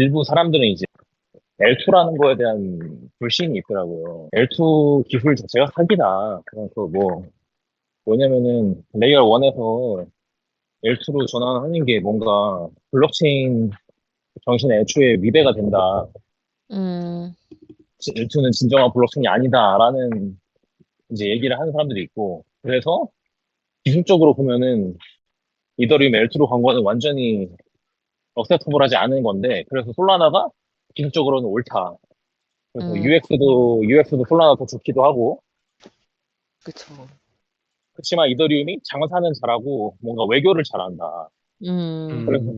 일부 사람들은 이제 L2라는 거에 대한 불신이 있더라고요. L2 기술 자체가 사기다. 그래서 뭐, 뭐냐면은, 레이어 1에서 L2로 전환하는 게 뭔가 블록체인 정신의 애초에 위배가 된다. 음, L2는 진정한 블록체인이 아니다라는 이제 얘기를 하는 사람들이 있고, 그래서 기술적으로 보면은 이더리움 L2로 간 거는 완전히 억셉터블 하지 않은 건데, 그래서 솔라나가 기술적으로는 옳다. 그래서 음. UX도, UX도 솔라나 더 좋기도 하고, 그쵸. 그렇지만 이더리움이 장사는 잘하고 뭔가 외교를 잘한다. 음, 그래서-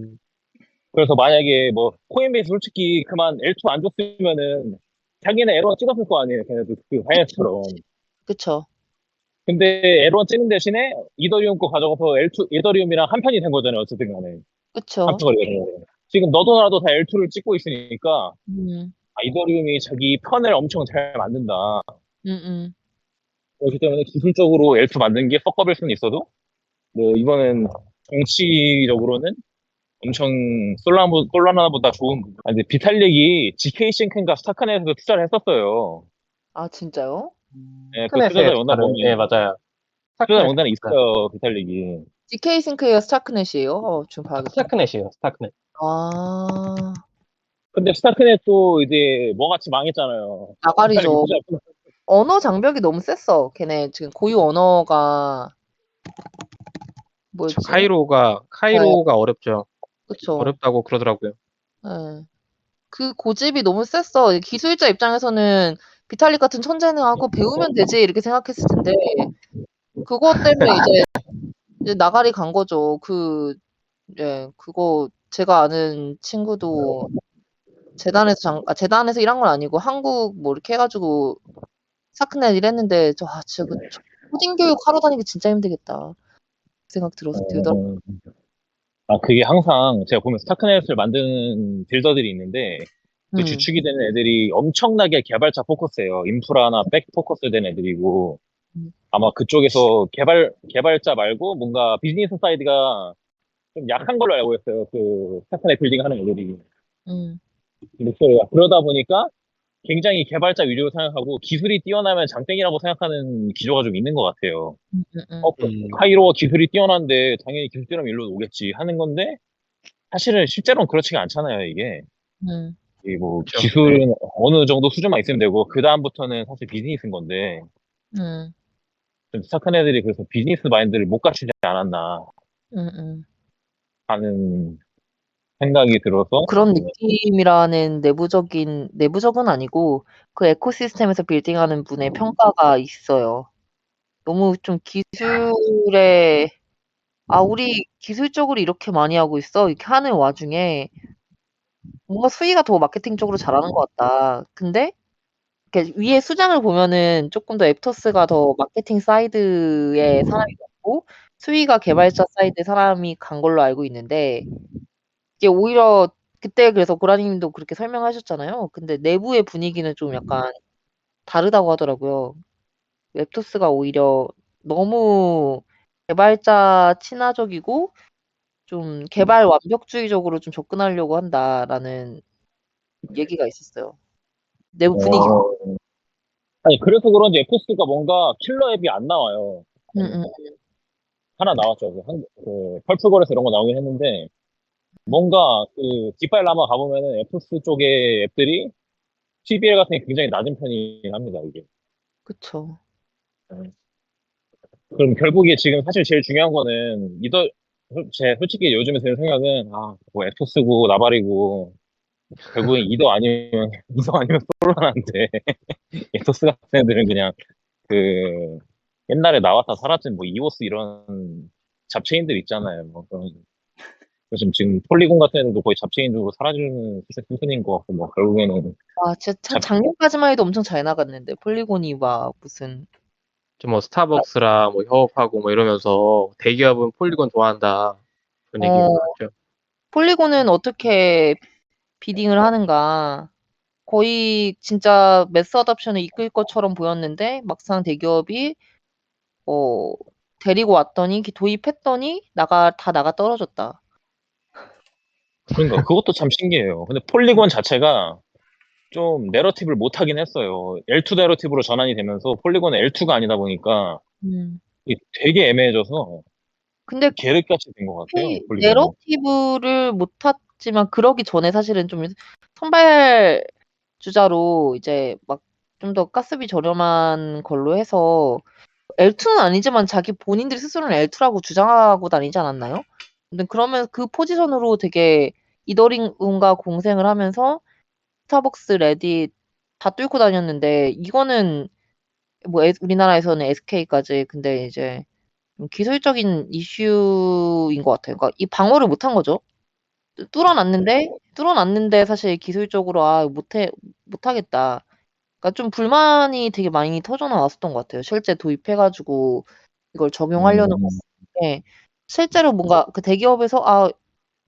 그래서 만약에 뭐 코인베이스 솔직히 그만 L2 안 줬으면은 자기네 에러 찍었을 거 아니에요. 걔네도 그 바이낸스처럼. 그쵸. 근데 에러 찍는 대신에 이더리움 거 가져가서 L2, 이더리움이랑 한 편이 된 거잖아요. 어쨌든 간에. 그쵸. 합쳐가지고. 지금 너도 나도 다 L2를 찍고 있으니까 음, 아, 이더리움이 자기 편을 엄청 잘 만든다. 음, 음. 그렇기 때문에 기술적으로 L2 만든 게 썩업일 수는 있어도 뭐 이거는 정치적으로는 엄청 솔라보, 솔라나보다 좋은 아, 근데 비탈릭이 GK 싱크인가 스타크넷에서 투자를 했었어요. 아, 진짜요? 네, 그 투자자 연락 보면 네, 맞아요. 투자자 명단에 있어요. 비탈릭이. DK 싱크웨어 스타크넷이에요? 어, 지금 봐야겠다. 스타크넷이에요, 스타크넷. 아, 근데 스타크넷도 이제 뭐같이 망했잖아요. 나가리죠. 투자- 언어 장벽이 너무 셌어. 걔네 지금 고유 언어가 뭐였지? 카이로가 카이로가 어렵죠. 그쵸. 어렵다고 그러더라고요. 예. 그 고집이 너무 셌어. 기술자 입장에서는 비탈릭 같은 천재는 하고 배우면 되지 이렇게 생각했을 텐데 그것 때문에 이제, 이제 나가리 간 거죠. 그 예, 그거 제가 아는 친구도 재단에서 장, 아, 재단에서 일한 건 아니고 한국 뭐 이렇게 해가지고 사크넷 일했는데 저 아, 진짜 그 초딩 교육 하러 다니기 진짜 힘들겠다. 그 생각 들었 들더라고. 어, 아, 그게 항상 제가 보면 스타크넷을 만드는 빌더들이 있는데 그 음, 주축이 되는 애들이 엄청나게 개발자 포커스예요. 인프라나 백 포커스 된 애들이고 음. 아마 그쪽에서 개발 개발자 말고 뭔가 비즈니스 사이드가 좀 약한 걸로 알고 있어요. 그 스타크넷 빌딩 하는 애들이. 음, 목소리가 그러다 보니까 굉장히 개발자 위주로 생각하고 기술이 뛰어나면 장땡이라고 생각하는 기조가 좀 있는 것 같아요. 음, 음, 음. 어, 음. 카이로가 기술이 뛰어난데 당연히 기술 뛰어나면 일로 오겠지 하는 건데 사실은 실제로는 그렇지가 않잖아요, 이게. 음, 이뭐 그렇죠. 기술은 어느 정도 수준만 있으면 되고 그 다음부터는 사실 비즈니스인 건데 음, 좀 착한 애들이 그래서 비즈니스 마인드를 못 갖추지 않았나 음, 음. 하는 생각이 들어서 그런 느낌이라는 내부적인 내부적은 아니고 그 에코시스템에서 빌딩하는 분의 평가가 있어요. 너무 좀 기술에 아 우리 기술적으로 이렇게 많이 하고 있어 이렇게 하는 와중에 뭔가 수위가 더 마케팅적으로 잘하는 것 같다. 근데 이렇게 위에 수장을 보면은 조금 더 애프터스가 더 마케팅 사이드의 사람이 같고 수위가 개발자 사이드 사람이 간 걸로 알고 있는데 이게 오히려 그때 그래서 고라님도 그렇게 설명하셨잖아요. 근데 내부의 분위기는 좀 약간 다르다고 하더라고요. 웹토스가 오히려 너무 개발자 친화적이고 좀 개발 완벽주의적으로 좀 접근하려고 한다라는 얘기가 있었어요. 내부 분위기. 어, 아니 그래서 그런지 에코스가 뭔가 킬러 앱이 안 나와요. 음, 음, 하나 나왔죠. 그, 한, 그 펄프걸에서 이런 거 나오긴 했는데 뭔가 그 디파일 라마 가보면은 에코스 쪽의 앱들이 TBL 같은 게 굉장히 낮은 편이긴 합니다. 이게. 그쵸. 그럼 결국에 지금 사실 제일 중요한 거는 이더 제 솔직히 요즘에 드는 생각은 아뭐 에토스고 나발이고 결국엔 이더 아니면 이더 아니면 솔라나인데 에토스 같은 애들은 그냥 그 옛날에 나왔다 사라진 뭐 이오스 이런 잡체인들 있잖아요. 뭐 그런 요즘 지금 폴리곤 같은 애들도 거의 잡체인적으로 사라지는 수준인 것 같고 뭐 결국에는 와, 진짜 참 작년까지만 해도 엄청 잘 나갔는데 폴리곤이 막 무슨 좀 뭐 스타벅스랑 뭐 협업하고 뭐 이러면서 대기업은 폴리곤 좋아한다. 그런 얘기 어. 많았죠. 폴리곤은 어떻게 비딩을 하는가. 거의 진짜 매스 어답션을 이끌 것처럼 보였는데 막상 대기업이 어 데리고 왔더니 도입했더니 나가 다 나가 떨어졌다. 그러니까 그것도 참 신기해요. 근데 폴리곤 자체가 좀 내러티브를 못 하긴 했어요. L2 내러티브로 전환이 되면서 폴리곤은 L2가 아니다 보니까 음. 되게 애매해져서 근데 계륵같이 된 것 같아요. 이 폴리곤은. 내러티브를 못 탔지만 그러기 전에 사실은 좀 선발 주자로 이제 막 좀 더 가스비 저렴한 걸로 해서 L2는 아니지만 자기 본인들이 스스로는 L2라고 주장하고 다니지 않았나요? 근데 그러면 그 포지션으로 되게 이더링과 공생을 하면서 스타벅스, 레딧 다 뚫고 다녔는데 이거는 뭐 에- 우리나라에서는 SK까지 근데 이제 좀 기술적인 이슈인 것 같아요. 그러니까 이 방어를 못한 거죠. 뚫- 뚫어놨는데 뚫어놨는데 사실 기술적으로 아 못해 못하겠다. 그러니까 좀 불만이 되게 많이 터져 나왔었던 것 같아요. 실제 도입해 가지고 이걸 적용하려는 음. 건데 실제로 뭔가 그 대기업에서 아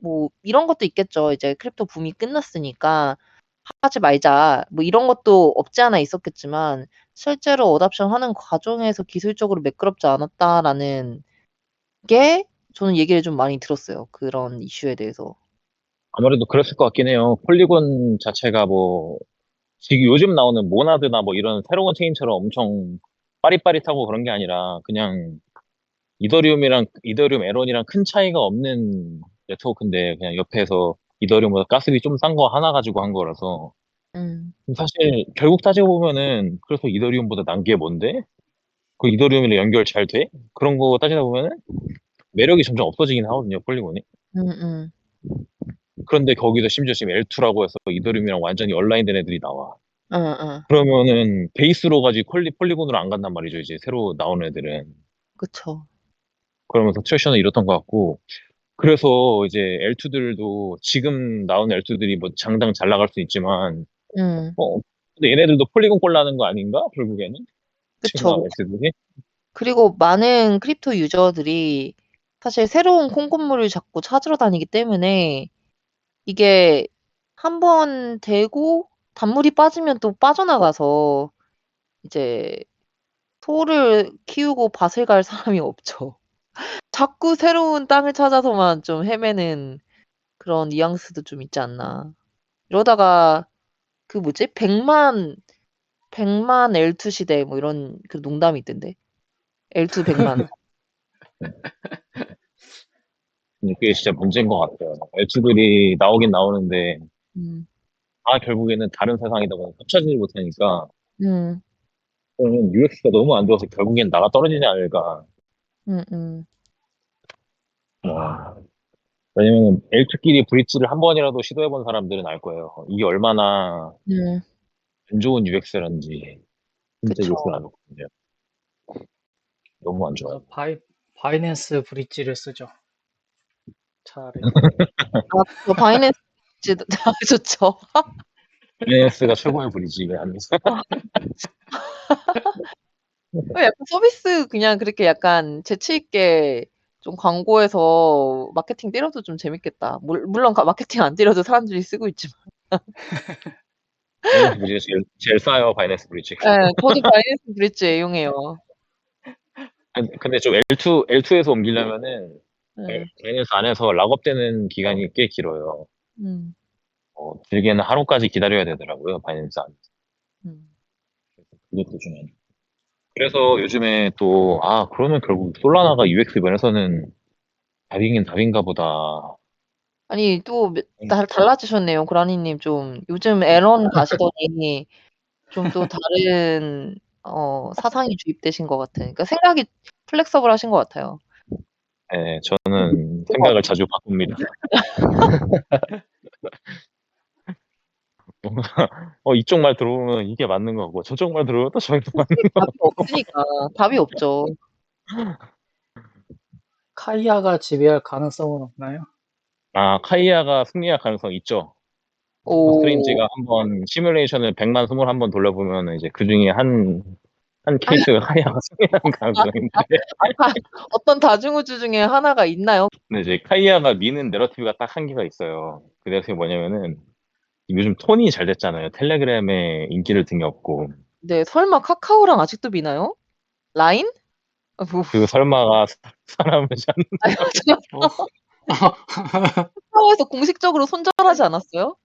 뭐 이런 것도 있겠죠. 이제 크립토 붐이 끝났으니까 하지 말자. 뭐 이런 것도 없지 않아 있었겠지만 실제로 어답션 하는 과정에서 기술적으로 매끄럽지 않았다라는 게 저는 얘기를 좀 많이 들었어요. 그런 이슈에 대해서. 아무래도 그랬을 것 같긴 해요. 폴리곤 자체가 뭐 지금 요즘 나오는 모나드나 뭐 이런 새로운 체인처럼 엄청 빠릿빠릿하고 그런 게 아니라 그냥 이더리움이랑 이더리움 에론이랑 큰 차이가 없는 네트워크인데 그냥 옆에서 이더리움보다 가스비 좀 싼 거 하나 가지고 한 거라서 음. 사실 결국 따지고 보면은 그래서 이더리움보다 난 게 뭔데? 그 이더리움이랑 연결 잘 돼? 그런 거 따지다 보면은 매력이 점점 없어지긴 하거든요, 폴리곤이. 음, 음. 그런데 거기서 심지어 지금 L2라고 해서 이더리움이랑 완전히 얼라인된 애들이 나와. 응, 응. 그러면은 베이스로 가지 폴리, 폴리곤으로 안 간단 말이죠, 이제 새로 나오는 애들은. 그쵸. 그러면서 트레셔는 이렇던 것 같고. 그래서 이제 L2들도 지금 나온 L2들이 뭐 장당 잘 나갈 수 있지만, 음. 어, 근데 얘네들도 폴리곤 꼴라는 거 아닌가? 결국에는? 지금 나온 그쵸. L2들이? 그리고 많은 크립토 유저들이 사실 새로운 콩고물을 자꾸 찾으러 다니기 때문에 이게 한번 되고 단물이 빠지면 또 빠져나가서 이제 소를 키우고 밭을 갈 사람이 없죠. 자꾸 새로운 땅을 찾아서만 좀 헤매는 그런 뉘앙스도 좀 있지 않나. 이러다가 그 뭐지? 100만 100만 L2 시대 뭐 이런 그 농담이 있던데. L2 100만. 그게 진짜 문제인 것 같아요. L2들이 나오긴 나오는데, 음. 아, 결국에는 다른 세상이다 보니 합쳐지지 못하니까, 음. 그러면 UX가 너무 안 좋아서 결국엔 나가 떨어지지 않을까. 음, 음. 와. 왜냐면 L2끼리 브릿지를 한 번이라도 시도해본 사람들은 알 거예요. 이게 얼마나 음. 안 좋은 UX라는지. 진짜 그쵸. UX가 안 좋거든요. 너무 안 좋아요. 저 바이, 바이낸스 브릿지를 쓰죠. 차라리. 아, 저 바이낸스도 좋죠. BNS가 최고의 브릿지 하면서. 약간 서비스 그냥 그렇게 약간 재치 있게 좀 광고해서 마케팅 때려도 좀 재밌겠다. 물, 물론 가- 마케팅 안 때려도 사람들이 쓰고 있지만. 바이낸스 브릿지가 제일, 제일 싸요, 바이낸스 브릿지. 네, 저도 바이낸스 브릿지 애용해요. 근데- 근데 좀 L2, L2에서 옮기려면은 네. 바이낸스 안에서 락업되는 기간이 꽤 길어요. 음, 어, 길게는 하루까지 기다려야 되더라고요, 바이낸스 안에서. 음. 그것도 좀. 안- 그래서 요즘에 또, 아, 그러면 결국 솔라나가 UX 면에서는 답이긴 답인가 보다. 아니 또 몇- 다, 달라지셨네요, 고라니님 좀 요즘 에런 가시더니 좀 또 다른 어, 사상이 주입되신 것 같아요. 그러니까 생각이 플렉서블하신 것 같아요. 네, 저는 생각을 자주 바꿉니다. 뭔가, 어, 이쪽 말 들어보면 이게 맞는 거고, 저쪽 말 들어보면 또 저게 또 맞는 답이 없으니까 답이 없죠. 카이아가 지배할 가능성은 없나요? 아, 카이아가 승리할 가능성 있죠. 오, 스트레인지가 한번 시뮬레이션을 100만 21번 돌려보면 이제 그 중에 한, 한 케이스가 카이아가 승리하는 가능성인데, 어떤 다중우주 중에 하나가 있나요? 근데 이제 카이아가 미는 내러티브가 딱 한 개가 있어요. 그 내러티브 뭐냐면은, 요즘 톤이 잘 됐잖아요. 텔레그램에 인기를 등에 업고, 네, 설마 카카오랑 아직도 미나요? 라인? 아, 뭐, 그 설마가 사- 사람을 잡는, 저- 카카오에서 공식적으로 손절하지 않았어요?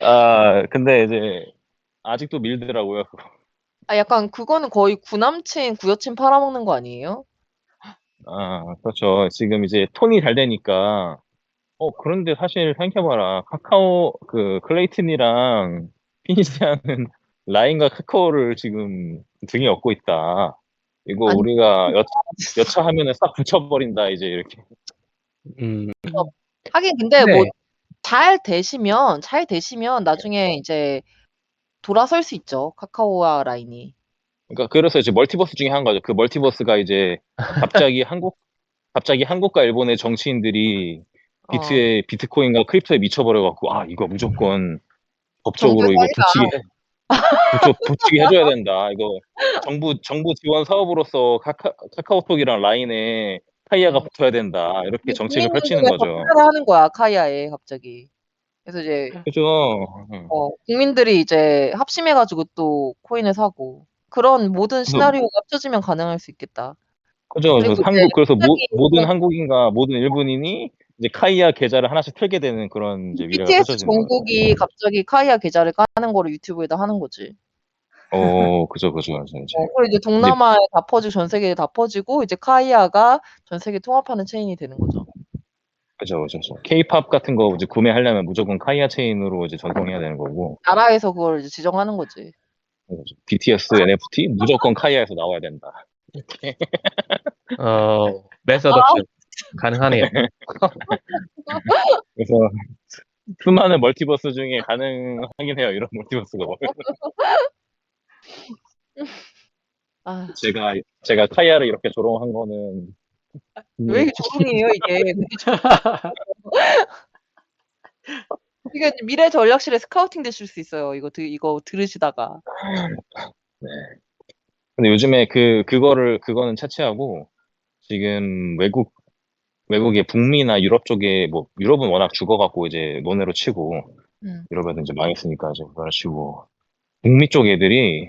아 근데 이제 아직도 밀더라고요. 그거. 아 약간 그거는 거의 구남친, 구여친 팔아먹는 거 아니에요? 아 그렇죠. 지금 이제 톤이 잘 되니까 어 그런데 사실 생각해봐라. 카카오 그 클레이튼이랑 피니스하는 라인과 카카오를 지금 등에 업고 있다. 이거 아니, 우리가 여, 여차 하면은 싹 붙여버린다 이제 이렇게. 음. 하긴 근데 네. 뭐 잘 되시면 잘 되시면 나중에 이제 돌아설 수 있죠. 카카오와 라인이. 그러니까 그래서 이제 멀티버스 중에 한 거죠. 그 멀티버스가 이제 갑자기 한국 갑자기 한국과 일본의 정치인들이 어. 비트에 비트코인과 크립토에 미쳐버려 갖고 아 이거 무조건 법적으로 이거 붙이게 해- 붙여, 붙이게 해줘야 된다. 이거 정부 정부 지원 사업으로서 카카, 카카오톡이랑 라인에 타이어가 음. 붙어야 된다. 이렇게 정책을 펼치는 거죠. 하는 거야 카이아에 갑자기. 그래서 이제 그죠? 음. 어, 국민들이 이제 합심해 가지고 또 코인을 사고 그런 모든 시나리오가 합쳐지면 가능할 수 있겠다. 그죠? 그래서 이제 한국 그래서 모, 갑자기 모든 뭐- 한국인과 모든 일본인이 이제 카이아 계좌를 하나씩 틀게 되는 그런 이제 미래가 BTS 펼쳐지는 거죠. 전국이 갑자기 카이아 계좌를 까는 거를 유튜브에다 하는 거지. 어, 그죠, 그죠, 그죠. 이제. 어, 그리고 이제 동남아에 다 퍼지고 전 세계에 다 퍼지고 이제 카이아가 전 세계 통합하는 체인이 되는 거죠. 그죠, 그죠. K-팝 같은 거 이제 구매하려면 무조건 카이아 체인으로 이제 전송해야 되는 거고, 나라에서 그걸 이제 지정하는 거지. 그죠. BTS NFT 무조건 카이아에서 나와야 된다. 어, 메서드 옵션 가능하네요. 그래서 수많은 멀티버스 중에 가능하긴 해요. 이런 멀티버스가. 아, 제가 제가 카이아를 이렇게 조롱한 거는 왜 이렇게 조롱이에요 이게? 이게 미래 전략실에 스카우팅 되실 수 있어요. 이거 드, 이거 들으시다가. 근데 요즘에 그 그거를 그거는 차치하고 지금 외국 외국의 북미나 유럽 쪽에 뭐 유럽은 워낙 죽어갖고 이제 논외로 치고 음. 유럽은 이제 망했으니까 이제 그걸 치고 북미 쪽 애들이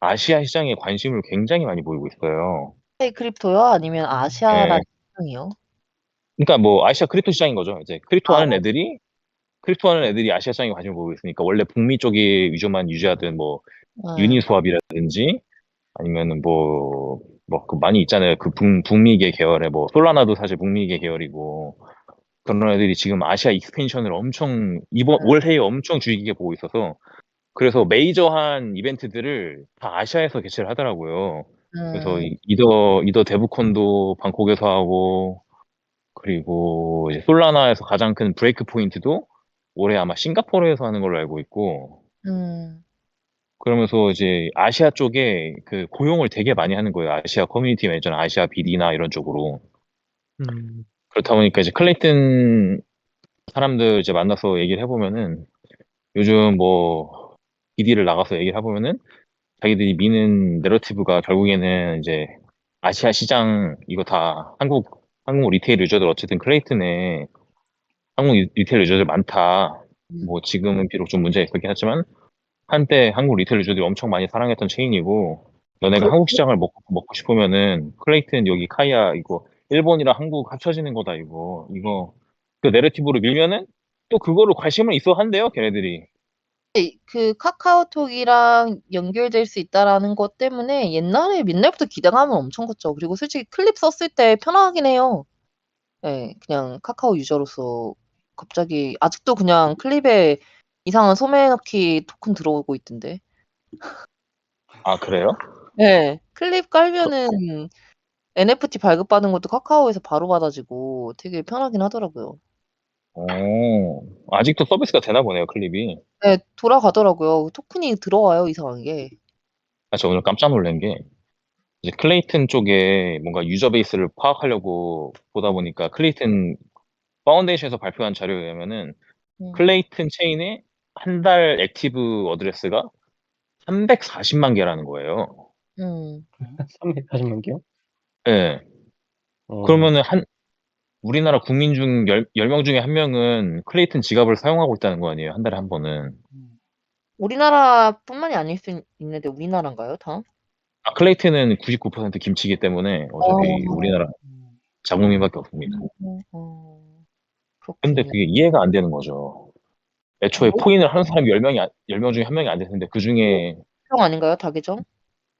아시아 시장에 관심을 굉장히 많이 보이고 있어요. 네, 크립토요? 아니면 아시아라는 시장이요? 그러니까 뭐 아시아 크립토 시장인 거죠. 이제 크립토 아. 하는 애들이 크립토 하는 애들이 아시아 시장에 관심을 보이고 있으니까 원래 북미 쪽에 위주만 유지하던 뭐 네. 유니스왑이라든지 아니면은 뭐, 뭐, 그 많이 있잖아요. 그 북, 북미계 계열의 뭐, 솔라나도 사실 북미계 계열이고, 그런 애들이 지금 아시아 익스펜션을 엄청, 이번, 네. 올해에 엄청 주의 깊게 보고 있어서, 그래서 메이저한 이벤트들을 다 아시아에서 개최를 하더라고요. 그래서 음. 이- 이더, 이더 데브콘도 방콕에서 하고, 그리고 이제 솔라나에서 가장 큰 브레이크 포인트도 올해 아마 싱가포르에서 하는 걸로 알고 있고, 음. 그러면서 이제 아시아 쪽에 그 고용을 되게 많이 하는 거예요. 아시아 커뮤니티 매니저나 아시아 BD나 이런 쪽으로. 음, 그렇다 보니까 이제 클레이튼 사람들 이제 만나서 얘기를 해보면은 요즘 뭐 BD를 나가서 얘기를 해보면은 자기들이 미는 내러티브가 결국에는 이제 아시아 시장 이거 다 한국 한국 리테일 유저들 어쨌든 클레이튼에 한국 리- 리테일 유저들 많다. 음. 뭐 지금은 비록 좀 문제가 있긴 하지만 한때 한국 리테일 유저들이 엄청 많이 사랑했던 체인이고 너네가 한국 시장을 먹고, 먹고 싶으면은 클레이튼 여기 카이아 이거 일본이랑 한국 합쳐지는 거다 이거 이거 그 내러티브로 밀면은 또 그거로 관심을 있어 한대요 걔네들이 그 카카오톡이랑 연결될 수 있다라는 것 때문에 옛날에 옛날부터 기대감은 엄청 컸죠. 그리고 솔직히 클립 썼을 때 편하긴 해요. 네, 그냥 카카오 유저로서 갑자기 아직도 그냥 클립에 이상한 소매 넣기 토큰 들어오고 있던데. 아 그래요? 네, 클립 깔면은 NFT 발급받은 것도 카카오에서 바로 받아지고 되게 편하긴 하더라고요. 어 아직도 서비스가 되나 보네요 클립이 네, 돌아가더라고요. 토큰이 들어와요, 이상하게. 아, 저 오늘 깜짝 놀란 게 이제 클레이튼 쪽에 뭔가 유저 베이스를 파악하려고 보다 보니까 클레이튼 파운데이션에서 발표한 자료에 의하면은 음. 클레이튼 체인의 한 달 액티브 어드레스가 340만 개라는 거예요. 음. 340만 개요? 예. 어, 그러면은 한 우리나라 국민 중 10, 10 명 중에 한 명은 클레이튼 지갑을 사용하고 있다는 거 아니에요. 한 달에 한 번은. 우리나라뿐만이 아닐 수 있는데 우리나라인가요, 다? 아, 클레이튼은 99% 김치기 때문에 어차피 어. 우리나라 자국민밖에 없습니다. 어, 그렇군요. 근데 그게 이해가 안 되는 거죠. 애초에 뭐? 포인을 하는 사람이 10명이, 10명 중에 한 명이 안 됐는데 그 중에 형 아닌가요, 다계정?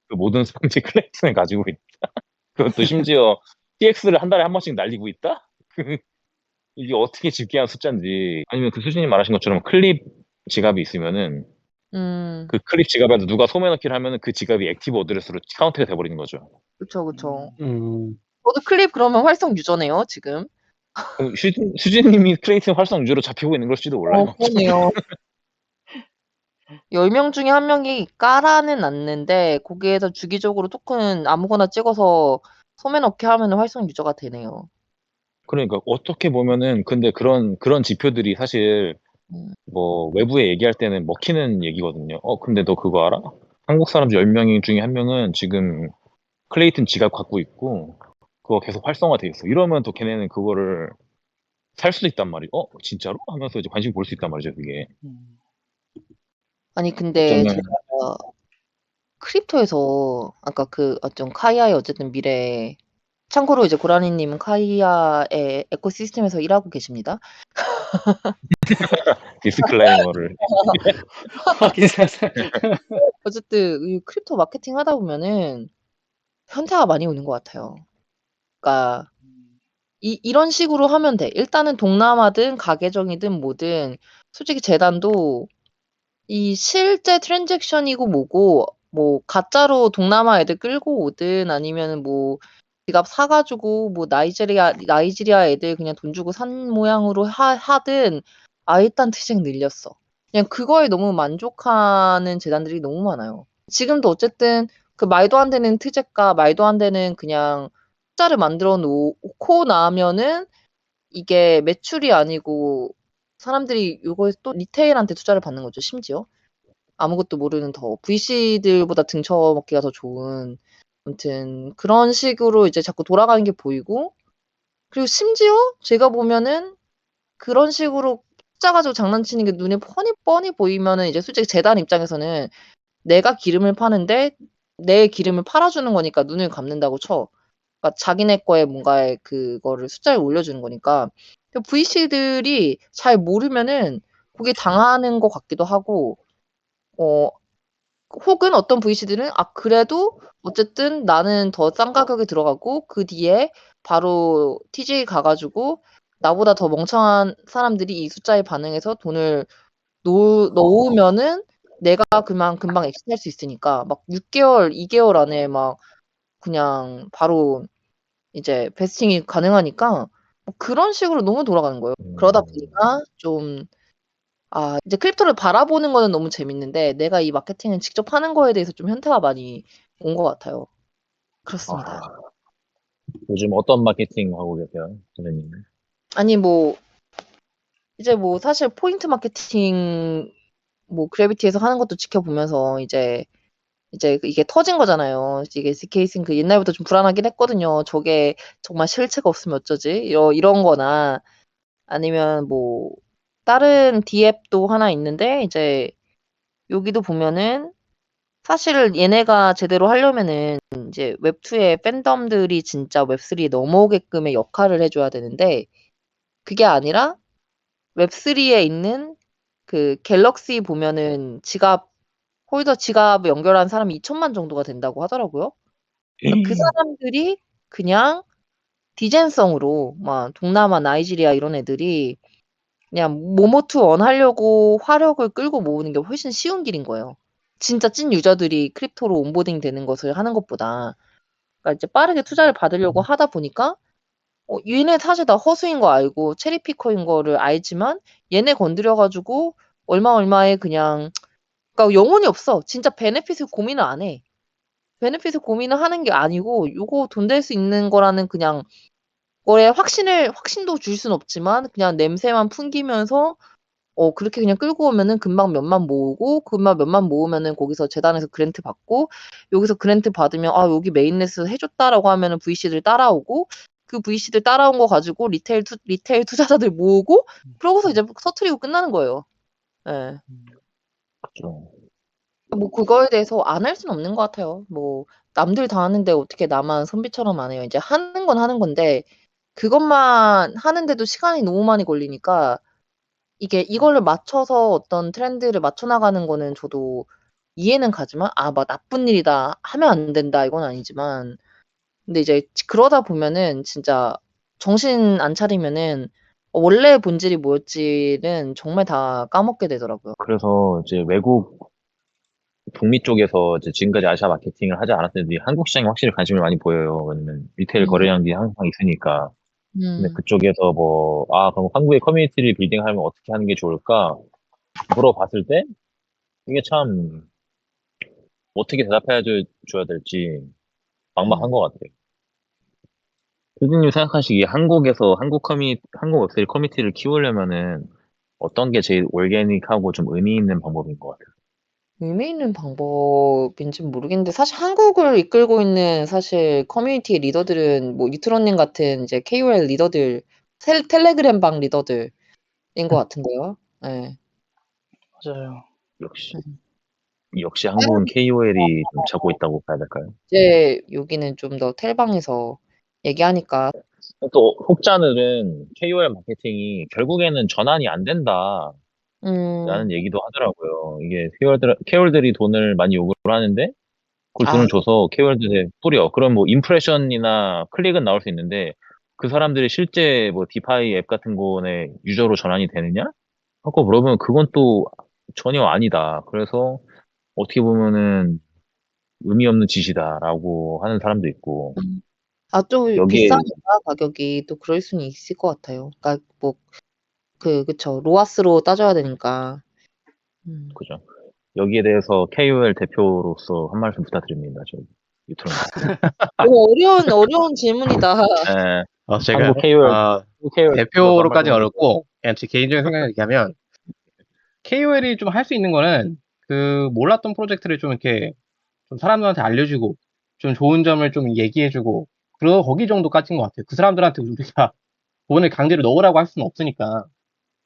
그 모든 스펀지 클레이튼을 가지고 있다. 그것도 심지어 TX를 한 달에 한 번씩 날리고 있다? 그, 이게 어떻게 집계한 숫자인지. 아니면 그 수진이 말하신 것처럼 클립 지갑이 있으면은 음, 그 클립 지갑에도 누가 소매넣기를 하면은 그 지갑이 액티브 어드레스로 카운트가 돼버리는 거죠. 그쵸, 그쵸. 음. 저도 클립 그러면 활성 유저네요, 지금. 그 수진, 수진님이 클레이튼 활성 유저로 잡히고 있는 걸지도 몰라요. 어, 그러네요. 10명 중에 한 명이 까라는 않는데 거기에서 주기적으로 토큰 아무거나 찍어서 소매 넣기 하면 활성 유저가 되네요. 그러니까 어떻게 보면은 근데 그런 그런 지표들이 사실 음. 뭐 외부에 얘기할 때는 먹히는 얘기거든요. 어 근데 너 그거 알아? 한국 사람 10 명 중에 한 명은 지금 클레이튼 지갑 갖고 있고 그거 계속 활성화돼 있어. 이러면 또 걔네는 그거를 살 수도 있단 말이에요. 어 진짜로? 하면서 이제 관심 볼 수 있단 말이죠. 그게. 음, 아니 근데 어쩌면- 제가 크립토에서 아까 그 어떤 카이아의 어쨌든 미래 참고로 이제 고라니님은 카이아의 에코시스템에서 일하고 계십니다. 사실 어쨌든 이 크립토 마케팅 하다 보면은 현타가 많이 오는 것 같아요. 그러니까 이, 이런 식으로 하면 돼. 일단은 동남아든 가계정이든 뭐든 솔직히 재단도 이 실제 트랜잭션이고 뭐고 뭐 가짜로 동남아 애들 끌고 오든 아니면은 뭐 지갑 사 가지고 뭐 나이지리아 나이지리아 애들 그냥 돈 주고 산 모양으로 하, 하든 아 일단 트잭 늘렸어. 그냥 그거에 너무 만족하는 재단들이 너무 많아요. 지금도 어쨌든 그 말도 안 되는 트잭과 말도 안 되는 그냥 숫자를 만들어 놓고 나면은 이게 매출이 아니고 사람들이 요거에 또 리테일한테 투자를 받는 거죠, 심지어. 아무것도 모르는 더 VC들보다 등쳐먹기가 더 좋은 아무튼 그런 식으로 이제 자꾸 돌아가는 게 보이고 그리고 심지어 제가 보면은 그런 식으로 숫자 가지고 장난치는 게 눈에 뻔히 뻔히 보이면은 이제 솔직히 재단 입장에서는 내가 기름을 파는데 내 기름을 팔아주는 거니까 눈을 감는다고 쳐. 그러니까 자기네 거에 뭔가에 그거를 숫자를 올려주는 거니까. VC들이 잘 모르면은 그게 당하는 것 같기도 하고, 어, 혹은 어떤 VC들은 아 그래도 어쨌든 나는 더 싼 가격에 들어가고 그 뒤에 바로 TJ 가가지고 나보다 더 멍청한 사람들이 이 숫자에 반응해서 돈을 놓, 넣으면은 내가 그만 금방 엑스할 수 있으니까 막 6개월, 2개월 안에 막 그냥 바로 이제 베스팅이 가능하니까 뭐 그런 식으로 너무 돌아가는 거예요. 음. 그러다 보니까 좀 아, 이제 크립토를 바라보는 거는 너무 재밌는데 내가 이 마케팅을 직접 하는 거에 대해서 좀 현타가 많이 온 것 같아요. 그렇습니다. 아, 요즘 어떤 마케팅 하고 계세요, 선생님? 아니 뭐 이제 뭐 사실 포인트 마케팅 뭐 그래비티에서 하는 것도 지켜보면서 이제 이제 이게 터진 거잖아요. 이게 CK싱 그 옛날부터 좀 불안하긴 했거든요. 저게 정말 실체가 없으면 어쩌지? 이런 이런 거나 아니면 뭐 다른 D앱도 하나 있는데 이제 여기도 보면은 사실 얘네가 제대로 하려면은 이제 웹2의 팬덤들이 진짜 웹3에 넘어오게끔의 역할을 해줘야 되는데 그게 아니라 웹3에 있는 그 갤럭시 보면은 지갑 홀더 지갑 연결한 사람이 2천만 정도가 된다고 하더라고요. 그러니까 그 사람들이 그냥 디젠성으로 막 동남아, 나이지리아 이런 애들이 그냥 모모투 원 하려고 화력을 끌고 모으는 게 훨씬 쉬운 길인 거예요. 진짜 찐 유저들이 크립토로 온보딩 되는 것을 하는 것보다 그러니까 이제 빠르게 투자를 받으려고 하다 보니까 어, 얘네 사실 다 허수인 거 알고 체리피커인 거를 알지만 얘네 건드려 가지고 얼마 얼마에 그냥 그러니까 영혼이 없어. 진짜 베네핏을 고민을 안 해. 베네핏을 고민을 하는 게 아니고 요거 돈 될 수 있는 거라는 그냥 거에 확신을 확신도 줄 순 없지만 그냥 냄새만 풍기면서 어 그렇게 그냥 끌고 오면은 금방 몇만 모으고 금방 몇만 모으면은 거기서 재단에서 그랜트 받고 여기서 그랜트 받으면 아 여기 메인넷을 해줬다라고 하면은 VC들 따라오고 그 VC들 따라온 거 가지고 리테일 투, 리테일 투자자들 모으고 그러고서 이제 터트리고 끝나는 거예요. 예. 그렇죠. 뭐 그거에 대해서 안 할 수는 없는 것 같아요. 뭐 남들 다 하는데 어떻게 나만 선비처럼 안 해요. 이제 하는 건 하는 건데 그것만 하는데도 시간이 너무 많이 걸리니까 이게 이거를 맞춰서 어떤 트렌드를 맞춰 나가는 거는 저도 이해는 가지만 아, 막 나쁜 일이다. 하면 안 된다. 이건 아니지만 근데 이제 그러다 보면은 진짜 정신 안 차리면은 원래 본질이 뭐였지는 정말 다 까먹게 되더라고요. 그래서 이제 외국 북미 쪽에서 이제 지금까지 아시아 마케팅을 하지 않았는데 한국 시장에 확실히 관심을 많이 보여요. 왜냐면 리테일 음. 거래량이 항상 있으니까. 근데 음. 그쪽에서 뭐, 아, 그럼 한국의 커뮤니티를 빌딩하려면 어떻게 하는 게 좋을까? 물어봤을 때, 이게 참, 어떻게 대답해 줘- 줘야 될지 막막한 음. 것 같아요. 교수님 생각하시기에 한국에서 한국 커뮤니, 한국 웹셀 커뮤니티를 키우려면은 어떤 게 제일 올게닉하고 좀 의미 있는 방법인 것 같아요? 의미 있는 방법인지는 모르겠는데 사실 한국을 이끌고 있는 사실 커뮤니티 리더들은 뭐 유트론님 같은 이제 KOL 리더들, 텔, 텔레그램 방 리더들인 것 같은데요. 네. 맞아요. 역시, 음. 역시 한국은 KOL이 좀 잡고 있다고 봐야 될까요? 이제 여기는 좀 더 텔방에서 얘기하니까 또 혹자들은 KOL 마케팅이 결국에는 전환이 안 된다. 음, 라는 얘기도 하더라고요. 이게 KOL들, KOL들이 돈을 많이 요구를 하는데 그걸 돈을 아. 줘서 KOL들에 뿌려. 그럼 뭐 임프레션이나 클릭은 나올 수 있는데 그 사람들이 실제 뭐 디파이 앱 같은 거에 유저로 전환이 되느냐? 하고 물어보면 그건 또 전혀 아니다. 그래서 어떻게 보면은 의미 없는 짓이다라고 하는 사람도 있고 아, 좀 여기에- 비싸니까 가격이 또 그럴 수는 있을 것 같아요. 그러니까 뭐 그 그쵸 로아스로 따져야 되니까. 음. 그죠. 여기에 대해서 KOL 대표로서 한 말씀 부탁드립니다. 저 유튜브. 너무 어려운 어려운 질문이다. 네, 어, 제가 한국 KOL 아, KOL 대표로까지 어렵고 그냥 제 개인적인 생각을 얘기하면 KOL이 좀 할 수 있는 거는 그 몰랐던 프로젝트를 좀 이렇게 좀 사람들한테 알려주고 좀 좋은 점을 좀 얘기해주고 그러 거기 정도까지인 것 같아요. 그 사람들한테 우리가 돈을 강제로 넣으라고 할 수는 없으니까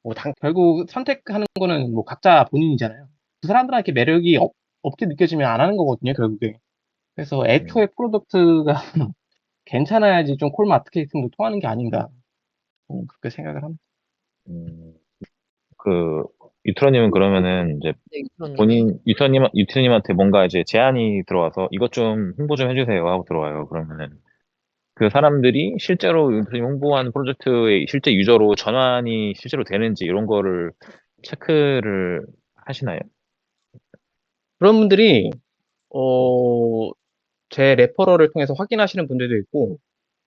뭐 당- 결국 선택하는 거는 뭐 각자 본인이잖아요. 그 사람들한테 매력이 없, 없게 느껴지면 안 하는 거거든요, 결국에. 그래서 애초에 프로덕트가 괜찮아야지 좀 콜 마케팅도 통하는 게 아닌가. 어, 그렇게 생각을 합니다. 음, 그 유트로님은 그러면은 이제 네. 본인 유트로님 유트로님한테 뭔가 이제 제안이 들어와서 이것 좀 홍보 좀 해주세요 하고 들어와요. 그러면은 그 사람들이 실제로 유트로님 홍보한 프로젝트의 실제 유저로 전환이 실제로 되는지 이런 거를 체크를 하시나요? 그런 분들이 어, 제 레퍼럴을 통해서 확인하시는 분들도 있고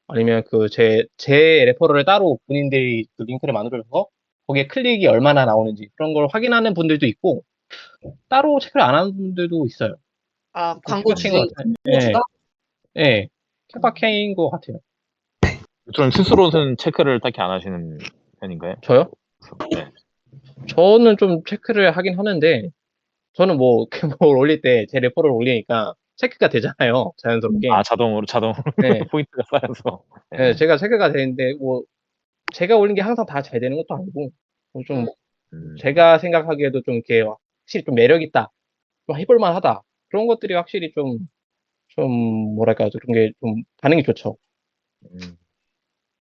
아니면 그 제 제 레퍼럴을 따로 본인들이 그 링크를 만들어서 거기에 클릭이 얼마나 나오는지 그런 걸 확인하는 분들도 있고 따로 체크를 안 하는 분들도 있어요. 아 광고 체크인 주 의것 같아요. 예, 주가 예, 케바케인 것 같아요. 유트로님 스스로는 체크를 딱히 안 하시는 편인가요? 저요? 네. 저는 좀 체크를 하긴 하는데 저는 뭐 이렇게 뭘 올릴 때 제 레퍼럴 올리니까 체크가 되잖아요. 자연스럽게. 아 자동으로 자동으로 네. 포인트가 쌓여서. 네, 제가 체크가 되는데 뭐 제가 올린 게 항상 다 잘 되는 것도 아니고 뭐좀 음, 제가 생각하기에도 좀 이렇게 확실히 좀 매력 있다, 좀 해볼만 하다 그런 것들이 확실히 좀 좀 뭐랄까 그런 게 좀 반응이 좋죠. 음.